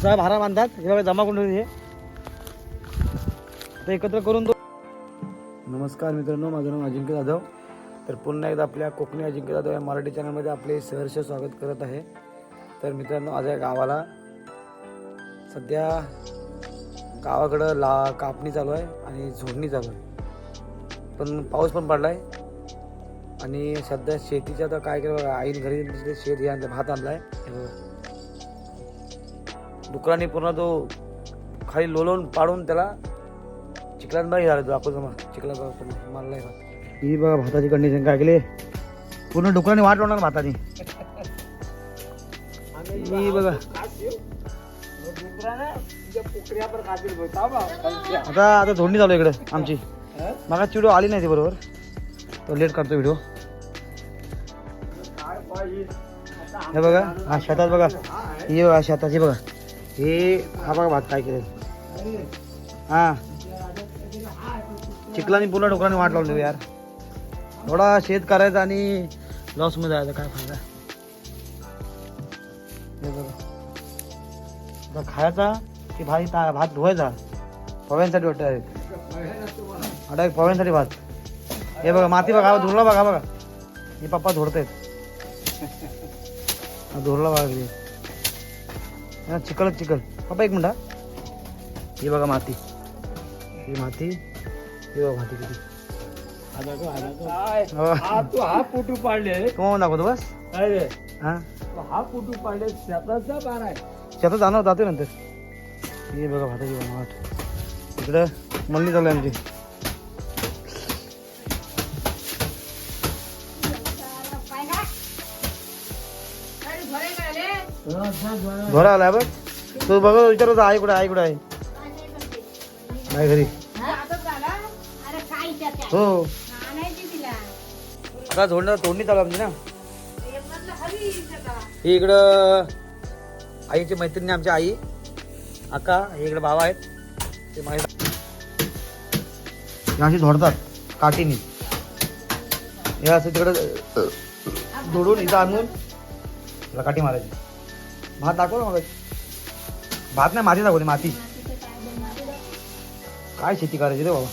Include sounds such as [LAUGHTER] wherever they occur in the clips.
साहेब हारा बांधतात हे जमा करून हे. आता एकत्र करून दो नमस्कार मित्रांनो माझं नाव अजिंक्य जाधव. तर पुन्हा एकदा आपल्या कोकणी अजिंक्य जाधव या मराठी चॅनलमध्ये आपले सहर्ष स्वागत करत आहे. तर मित्रांनो आज या गावाला सध्या गावाकडं ला कापणी चालू आहे आणि झोडणी चालू आहे. पण पाऊस पण पडला आहे आणि सध्या शेतीचं आता काय केलं बघा आईने घरी शेत हे आणलं भात आणलाय. हे बघा. डुकरांनी पूर्ण तो खाली लोलवून पाडून त्याला चिखलात बाई झालं दाखवतो मग चिखलात बघा पूर्ण मारलाय भात ही बघा भाताची कंडिशन काय केली? पूर्ण डुकरांनी वाट लावणार भाताची. ही बघा. आता आता धोंडी चालू इकडं आमची. मला व्हिडिओ आली नाही ती बरोबर. तो लेट करतो व्हिडिओ. हे बघा हा शेतात बघा. हे बघा शेताची बघा. हे हा बघा भात काय केलं हा. चिखलानी पूर्ण डोकराने वाट लावली यार. थोडा शेत करायचा आणि लॉसमध्ये जायचा काय फायदा. हे बघा. खायचा की भाई ता- भात धुवायचा. पव्यांसाठी वाटत आहे आता पव्यांसाठी भात. हे बघा माती बघा धुरला बघा बघा. हे पप्पा धुडत आहेत धुरला किती. हा, चिखलच चिखल पप्पा एक मिनिट हा. बघा माती ही माती ही बघा माती किती हो. हा तू हा फोटो पाडले तुम्हाला दाखवतो बस हा हा फोटो पाडले शेताचा बार आहे शेतात जाणार जाते नंतर हे बघा भाताची बनवाट इकडं मल्ली चालू आहे आमची घोडा आलाय बघ. तू बघ विचारत आई कुठे आई कुठे आहे? नाही घरी. हो. आता झोडणं तोडणी चालू आमची ना. ही इकडं आईची मैत्रिणी आमची आई अक्का हे इकडे बाबा आहेत. ते माहीत अशी झोडतात काठीने. हे असं तिकडं जोडून इथं आणून काठी मारायची. भात दाखव ना मग. भात नाही माती दाखवली माती. काय शेती करायची रे बाबा?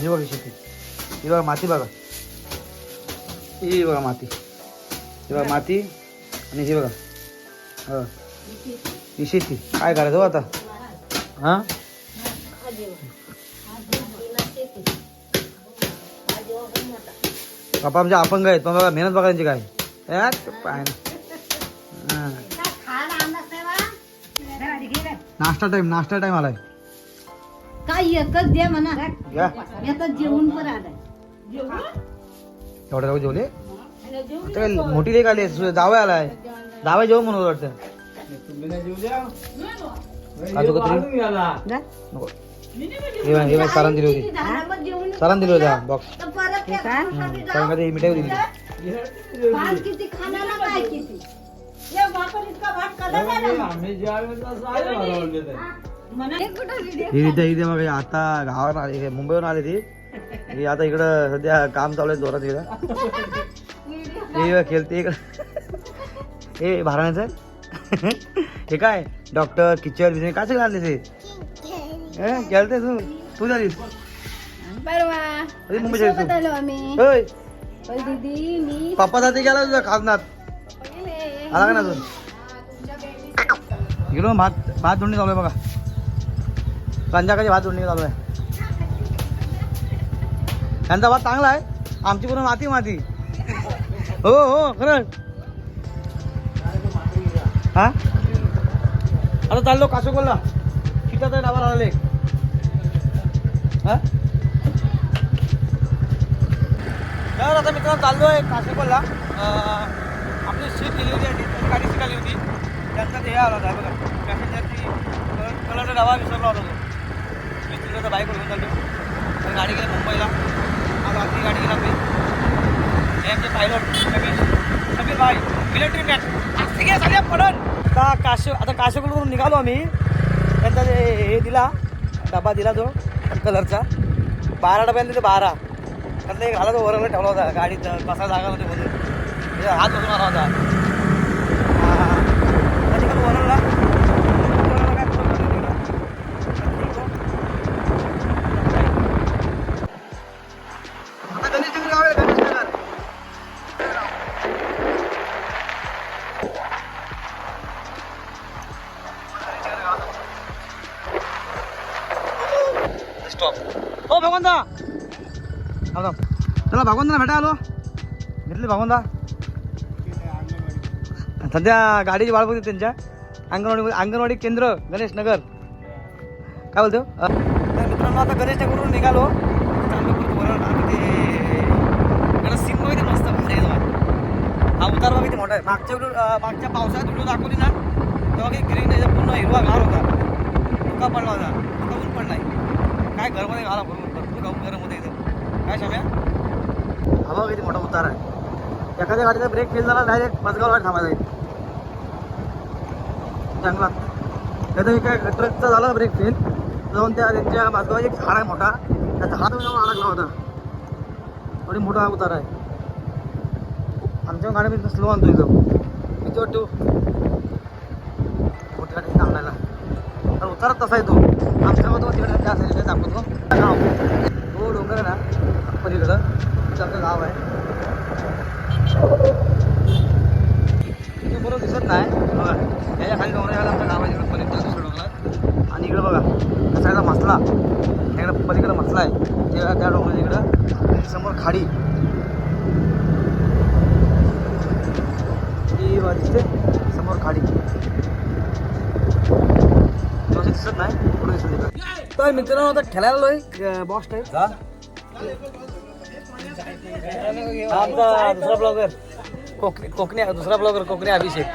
हे बघा शेती. ही बघा माती बघा. ही बघा माती. ही बघा माती आणि हे बघा. हा. ही शेती. काय करायचं हो आता? हा? बापा आमच्या अपंग आहेत. पण बघा मेहनत बघायची काय. यार, पाय ना. नाश्ता टाइम नाश्ता टाइम आलाय. काय एकच दे म्हणा. घ्या. आता जेवण पण आलाय. एवढ्या राहू जेवले? आता काय मोठी लेख आली आहे, जावं आलाय. जावं जेवण म्हणून वाटतं. तुम्ही नाही जेऊ द्या काजू गेला. नको. हे बघ, हे बघ, सरांनी दिली होती. जेवण सरांनी दिली होती बॉक्स तर परत ते सरांकडे मिठाई दिली होती भात किती खाण्याला काय किती? आम्ही आता गावावर आली मुंबईवरून आली ती. आता इकडं सध्या काम चालू आहे जोरात इकडं. हे खेळते इकडं. हे भाराण्याचं हे काय? डॉक्टर किचन बिचन काय सगळं आणले ते हे, खेळते तू? तू झालीस? परवा कधी मुंबईच्या पप्पा जाते गेला तुझा खासनात. आला का ना अजून? गेलो भात भात धुंडी चालू आहे बघा. संध्याकाळी भात धुंडी चालू आहे त्यांचा भात चांगला आहे. आमची पूर्ण माती माती. हो हो खरं हा? आता चाललो कासवकोल्ला किती तरी डाबा आले हा? तर आता मित्रांनो चाललो आहे काशेकोलला आपली सीट लिहिली होती आणि त्याची गाडी सीट आली होती. त्यांचा ते हे आला होता बघा. पॅसेंजरची कलरचा डबा विसरला होता तो. मी तिथं बाईक घेऊन चालतो तर गाडी गेली मुंबईला. आज रात्री गाडी गेला मी हे आमचे पायलट समीर. समीर भाई मिलिटरी मॅन आज सगळ्या पडन. आता काशे आता काशेकडून निघालो आम्ही. त्यांचा ते हे दिला डबा दिला तो कलरचा. बारा डब्यांनी ते बारा. त्यातला एक घाला तो वरवर ठेवला होता. गाडीत बसा जागा होती म्हणून. त्याचा हात बसून आला होता हा. त्याची का वरला वरला काय करून ठेवलं तिकडं? आता गणेश नगर गाव आहे, सध्या गाडीची वाट बघते त्यांच्या. अंगणवाडी अंगणवाडी केंद्र गणेश नगर. काय बोलतो? तर मित्रांनो आता गणेश नगरवरून निघालो. चाललो परत ते इकडं सीन बघितली मस्त भारी हा उतार बघितली मोठा आहे. मागच्या मागच्या पावसाळ्यात व्हिडिओ दाखवली ना तेव्हा काही ग्रीन याचा पूर्ण हिरवा गार होता. धुका पडला होता. आता ऊन पडलाय काय घरमध्ये घाला भरून भरपूर गाव गरम होते इथं. काय शाम्या? हवा किती मोठा उतार आहे. एखाद्या गाडीचा ब्रेक फेल झाला डायरेक्ट मजगावला थांबायचा चांगला जंगलात त्याचा काय ट्रकचा झाला ब्रेक फेल जाऊन त्या त्यांच्या बाजूला एक झाड आहे मोठा. त्या हात जाऊन अडकला होता. थोडी मोठा उतार आहे. आमच्या गाडी मी स्लो आणतो इथं. किती वाटतो हो. मोठी गाडी थांबायला. तर उतारत तसा येतो. आमच्या गावात तिकडे त्या साईडला दाखवतो गाव. हो डोंगर ना पलीकडं. तिथं गाव आहे. बरोबर दिसत नाही. बघा. खाली डोंगराला आमचं गाव आहे तिकडे पलीकडे दुसऱ्या डोंगरात. आणि इकडे बघा त्या साईडला मसला. इकडे पलीकडे मसला आहे. ते त्या डोंगराच्या इकडं. समोर खाडी. बघा दिसते समोर खाडी. दिसत नाही? पुढे दिसत इकडे तर मित्रांनो आता खेळायला आलोय बॉस टाईप आमचा दुसरा ब्लॉगर कोकणी कोकणी दुसरा ब्लॉगर कोकणी अभिषेक.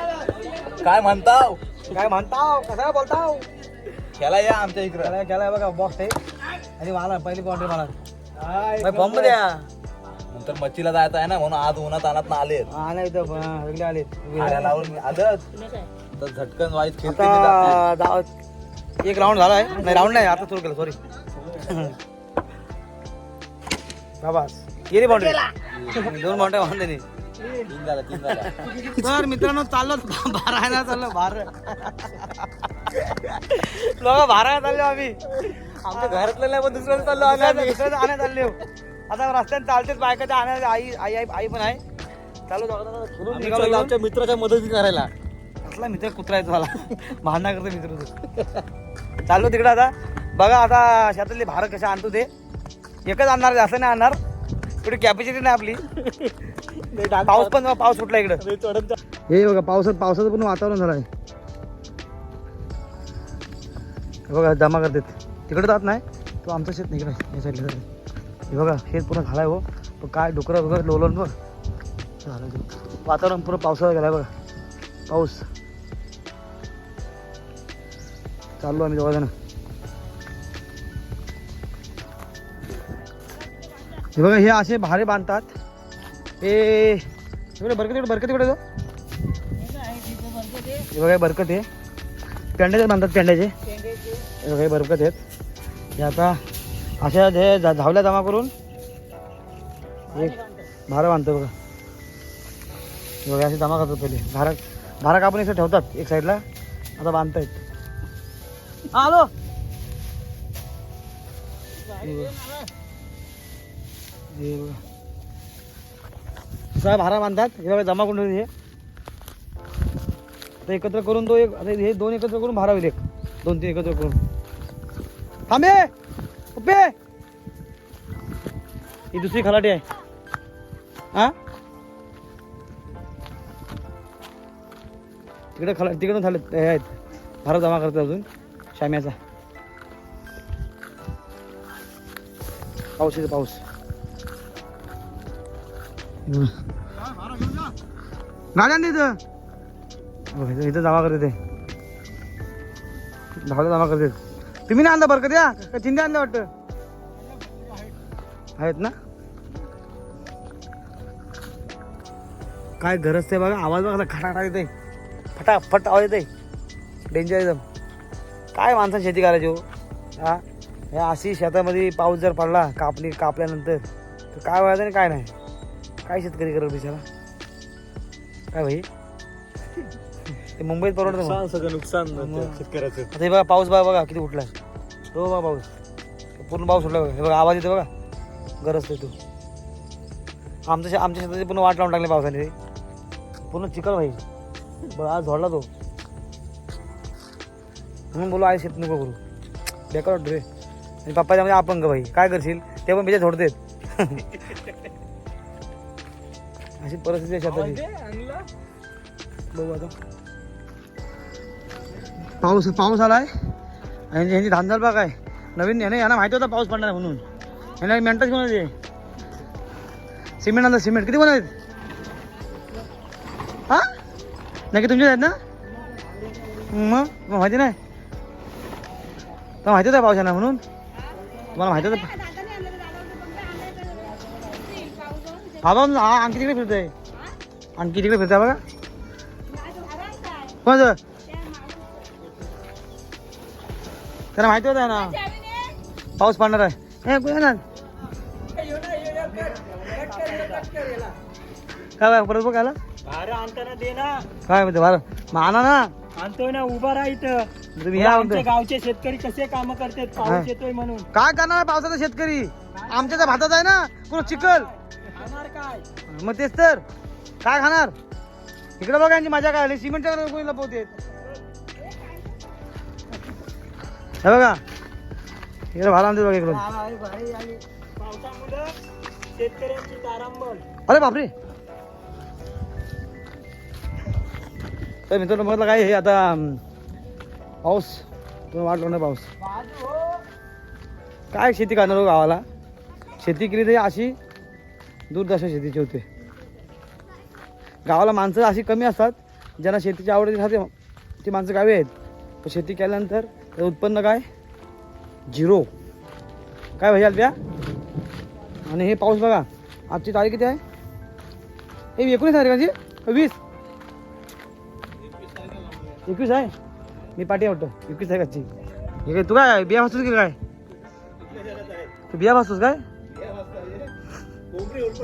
काय म्हणताव? काय म्हणताव? कसा बोलताव? खेळा या आमच्या इकडं. खेळाय बघा बॉक्स आहे. आणि मला पहिली बाउंड्री मला बॉम्ब द्या. नंतर मच्छीला जायचं आहे ना म्हणून आज उन्हात आणत आले हा नाही इथं ब- वेगळे आले लावून आलं तर झटकन खेळते आता जाव- एक राऊंड झाला आहे नाही राऊंड नाही आता सुरू केलं सॉरी बाबा गेली. बाउंड्री दोन बाउंड्री वाहून तीन झाला तीन झाला तर [LAUGHS] मित्रांनो चाललो. बारा आहे ना चाललो. बार. लोक बारा चाललो आम्ही. आमच्या घरातलं नाही पण दुसऱ्याला चाललो आम्ही. दुसऱ्याचं आणायला चाललो. आता रस्त्यात चालतेच बायकाच्या आणायला आई आई आई आई पण आहे. चालू इकडून. आमच्या मित्राच्या मदती करायला. कसला मित्र कुत्रायचा मला भांडणा करतो मित्र तू. चाललो तिकडे आता. बघा आता शेतातली भार कशा आणतो ते. एकच आणणार असं नाही आणणार. थोडी कॅपॅसिटी नाही आपली. पाऊस पण पाऊस सुटला इकडं. हे बघा पावसात पावसाचं पण वातावरण झालं आहे हे बघा जमा करतात. तिकडे जात नाही. तो आमचं शेत नाही इकडे या साईडला जाते हे बघा शेत पूर्ण झालाय हो. पण काय डुकरं वगैरे लोलन बघ. झालं. वातावरण पुरं पावसाळा गेलाय बघा. पाऊस. चाललो आम्ही दोघा जण. हे बघा हे असे भारे बांधतात. ए तिकडे बरकत इकडे बरकत इकडे हे बघा बरकत आहे. पेंड्याचे बांधतात पेंड्याचे हे बघा बरकत आहेत. हे आता अशा जे धावल्या जमा करून एक भारा बांधतो बघा. हे बघा असे जमा करतात पहिले. भारा भारा कापून एक ठेवतात एक साईडला. आता बांधतायत. हा हॅलो हे बघा. हे बघा. भारा बांधतात. हे बघा जमा करून हे. आता एकत्र करून तो एक आता हे दोन एकत्र करून भारा होईल एक. दोन तीन एकत्र करून. थांबे उभे. ही दुसरी खलाटी आहे. हा? तिकडे खला तिकडून झाले हे आहेत. भारा जमा करतात अजून. शाम्याचा पाऊस येतो पाऊस. हम्म. गाड्या इथं. इथं जमा करते ते. धावले जमा करते. तुम्ही नाही आणलं बरं का त्या का चिंध्या आणलं वाटतं? आहेत ना? काय गरज ते बघा आवाज बघा खटाखटा येते फटाफट आवाज येते डेंजर एकदम. काय माणसाने शेती करायची हो? हा? अशी शेतामध्ये पाऊस जर पडला कापणी कापल्यानंतर तर काय व्हायचं आणि काय नाही? काय शेतकरी करत बिचारा? काय भाई? ते मुंबईत परवडतं मग. सगळं नुकसान. शेतकऱ्याचं. आता हे बघा पाऊस बघा बघा किती उठलाय हो बघा पाऊस. पूर्ण पाऊस उठला बघा. हे बघा आवाज येतो बघा. गरजतोय तू. आमच्या शे- आमच्या शेताची पूर्ण वाट लावून टाकली पावसाने पूर्ण चिखल भाई. बघ आज झोडला तो. म्हणून बोलू आहे शेत नको करू. बेकार वाटतो रे. आणि पप्पा त्यामध्ये अपंग भाई. काय करशील? ते पण बिजा झोडतेत. [LAUGHS] अशी परिस्थिती आहे शेताची. बघू आता. पाऊस पाऊस आलाय. आणि यांची धांदल बघ काय नवीन याने यांना माहिती होता पाऊस पडणार आहे म्हणून. यांना मेंटच घेऊन येते सिमेंट आणलं सिमेंट. किती कोण आहेत हा? नाही की तुमचे आहेत ना? मग मग माहिती नाही? तर माहिती होतं पाऊस येणार म्हणून? तुम्हाला माहिती होतं पाऊस हा आणखी तिकडे फिरतोय आणखी तिकडे फिरतोय बघा कोणाचं त्याला माहिती होतं ना पाऊस पडणार आहे कोण येणार काय परत बघ आला अरे आणताना दे ना काय म्हणते बरं मग आणा ना आणतोय ना उभा राहा इथं तुम्ही गावचे शेतकरी कसे काम करतात. पाऊस येतोय म्हणून काय करणार आहे पावसाचा शेतकरी आमच्या भातात आहे ना पुन्हा चिखल काय मग तेच तर. काय खाणार? इकडे बघा यांची मजा काय आली सिमेंटच्या कोणी लपवते हे बघा. इकडे भाला आणते बघा इकडून. पावसामुळे शेतकऱ्यांची तारांबळ अरे बापरे. तर मित्रांनो म्हटलं काय हे आता अं, पाऊस. तुम्ही वाट लावणार पाऊस. काय शेती करणार हो गावाला? शेती केली तरी अशी दुर्दशा शेतीचे होते. गावाला माणसं अशी कमी असतात ज्यांना शेतीची आवड राहते ती माणसं गावी आहेत. पण शेती केल्यानंतर त्याचं उत्पन्न काय? झिरो. काय भैया त्या आणि हे पाऊस बघा आजची तारीख किती आहे? हे एकोणीस तारीख का वीस एकवीस आहे. मी पाठी वाटतो. एकवीस आहे आजची हे काय तू काय बिया भासतोस की काय? तू बिया भासतोस काय?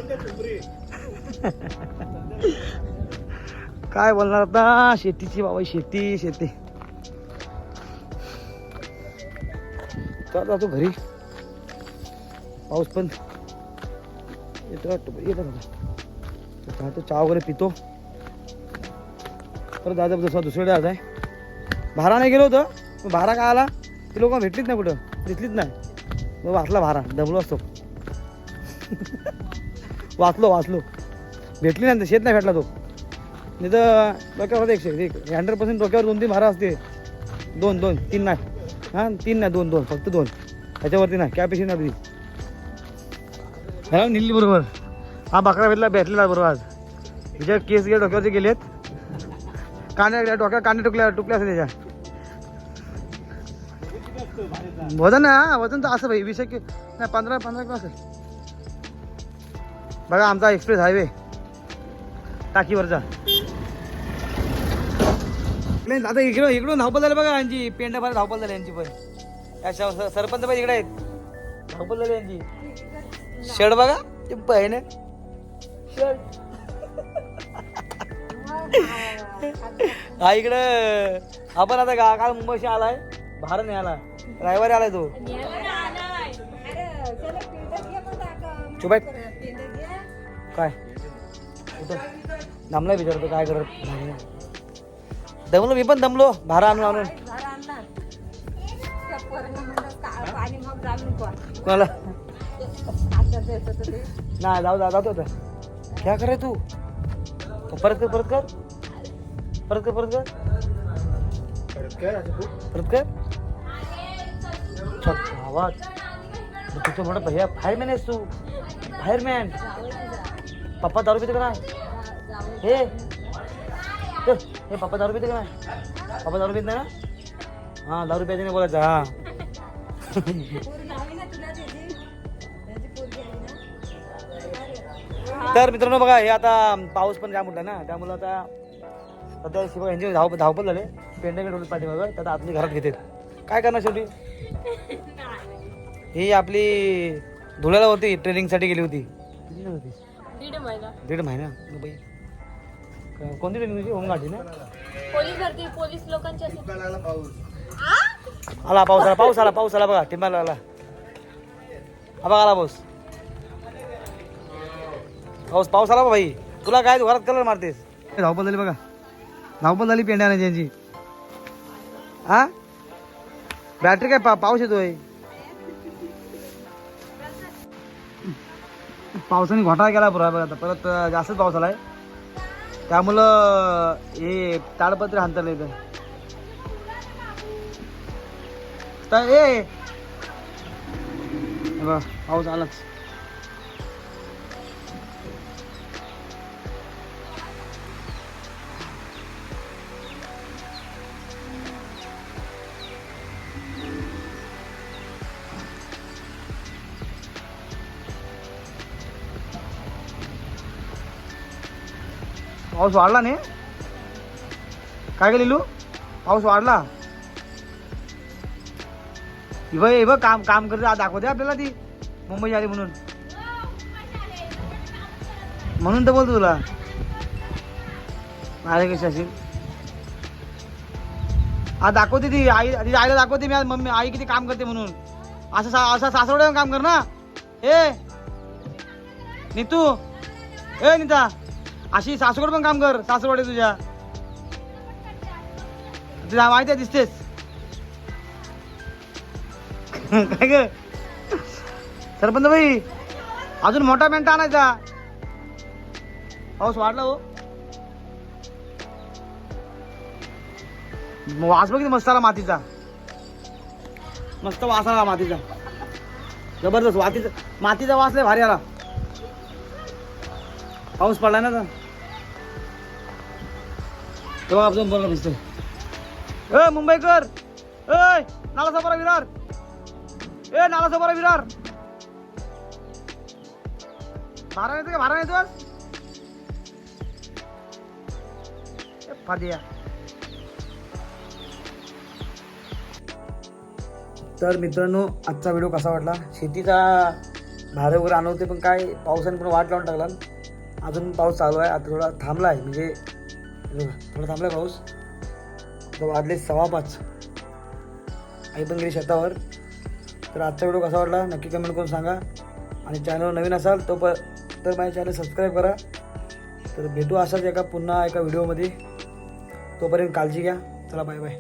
[LAUGHS] काय बोलणार आता? शेतीची बाबा शेती शेती. जातो घरी. पाऊस पण. येतो वाटतो येतो राहतो चहा वगैरे पितो. परत दादा दुसरा दुसरीकडे आज आहे. भारा नाही गेलो होतं. भारा काय आला? ती लोक भेटलीच नाही कुठं. दिसलीच नाही. मग वाचला भारा. दबलो असतो. [LAUGHS] वाचलो वाचलो. भेटली नाही शेत नाही भेटला तो. नाही तर डोक्यावर होता एकशे. एक हंड्रेड पर्सेंट डोक्यावर दोन तीन भारा असते दोन दोन तीन नाही. हां तीन नाही दोन दोन फक्त दोन. त्याच्यावरती नाही कॅपेशी नाही ह्याला निल्ली बरोबर. हा बकरा भेटला भेटलेला बरोबर आज. तिच्या केस गे डोक्यावरती गेलेत. कांद्या डोक्यावर कांदे टुकल्या टुकल्या असेल त्याच्या. वजन ना वजन तर असं भाई वीस एक नाही पंधरा पंधरा किलो असेल. बघा आमचा एक्सप्रेस हायवे टाकीवरचा नाही आता इकडं इकडून धावपल झालं बघा यांची. पेंडा फार धावपल झाली यांची पण. सरपंच बाई इकडे आहेत. धावपल झाली यांची. शर्ट बघा ते बहीण शर्ट. हा इकडं. आपण आता गा काल मुंबईशी आलाय. भारत नाही आला. रविवारी आलाय तो. चुबाय काय? कुठं? दमलाय विचारतो काय करत? दमलो मी पण दमलो. भारा आणून आणून. कोणाला? नाही जाऊ जा जातो आता. क्या करे तू? परत कर परत कर. परत कर परत कर. परत कर. आवाज तुझं म्हणत भैया फायरमॅन आहेस तू. फायरमॅन. पप्पा दारू पिते का नाही? हे? हे हे पप्पा दारू पिते का नाही? पप्पा दारू पित नाही ना? हां दारू प्यायचे नाही बोलायचं हां. तर मित्रांनो बघा हे आता पाऊस पण जाम उठला ना त्यामुळे आता सध्या शिवाय यांचे धाव धावपल झाले. पेंडा ठेवले पाठीमागं त्यात आतली घरात घेते काय करणार शेवटी? ही आपली धुळ्याला होती ट्रेनिंगसाठी गेली होती. होती. दीड महिना. दीड महिना? ग बाई. क- कोणती ट्रेनिंग होमगार्डची ना? पोलीस भरती पोलीस लोकांची असेल आला पाऊस आला पाऊस आला पाऊस आला बघा टिंबाला आला. हा बघा आला पाऊस. पाऊस पाऊस आला बा भाई तुला काय तू घरात कलर मारतेस? धावपल झाली बघा. धावपल झाली पेंड्या त्यांची. हा बॅटरी काय पा पाऊस येतोय? पावसाने घोटाळा केला पुरा बघा आता. परत जास्तच पाऊस आलाय. त्यामुळं हे ताडपत्री हांतरलं इथं. तर ए! हे पाऊस आलाच. पाऊस वाढला नाही. काय गेलेलू पाऊस वाढला? ही हे बघ काम काम करते आज दाखवते आपल्याला ती. मुंबई आली म्हणून. म्हणून तर बोलतो तुला. माझ्या कशी असेल? आज दाखवते ती आई तिच्या आईला दाखवते मी आज मम्मी आई किती काम करते म्हणून. असं सा असं सासवड्यावर काम कर ना. ए नीतू. ए नीता. अशी सासूकडे पण काम कर. सासूकडे तुझ्या. तुला माहिती आहे दिसतेस. काय ग? सरपंच भाई अजून मोठा मेंटा आणायचा. पाऊस वाढला हो. वास बघ मस्त आला मातीचा. मस्त वास आला मातीचा. जबरदस्त मातीचा मातीचा वास लय भारी आला. पाऊस पडला ना तर तेव्हा आपण बरोबर दिसतोय ए मुंबईकर ए नाला सापारा विरार. ए नाला सापारा विरार. भारा येतो का भारा येतो फादिया तर मित्रांनो आजचा व्हिडिओ कसा वाटला? शेतीचा भारे वगैरे आणवते पण काय पावसाने पण वाट लावून टाकला. अजून पाऊस चालू आहे आता थोडा थांबला आहे. म्हणजे थोडा थांबला पाऊस. वाजले सव्वा पाच. आई पण गेली शेतावर. तर आजचा व्हिडिओ कसा वाटला? नक्की कमेंट करून सांगा. आणि चॅनलवर नवीन असाल तो प तर माझ्या चॅनल सबस्क्राईब करा. तर भेटू असाच एका पुन्हा एका व्हिडिओमध्ये तोपर्यंत काळजी घ्या. चला बाय बाय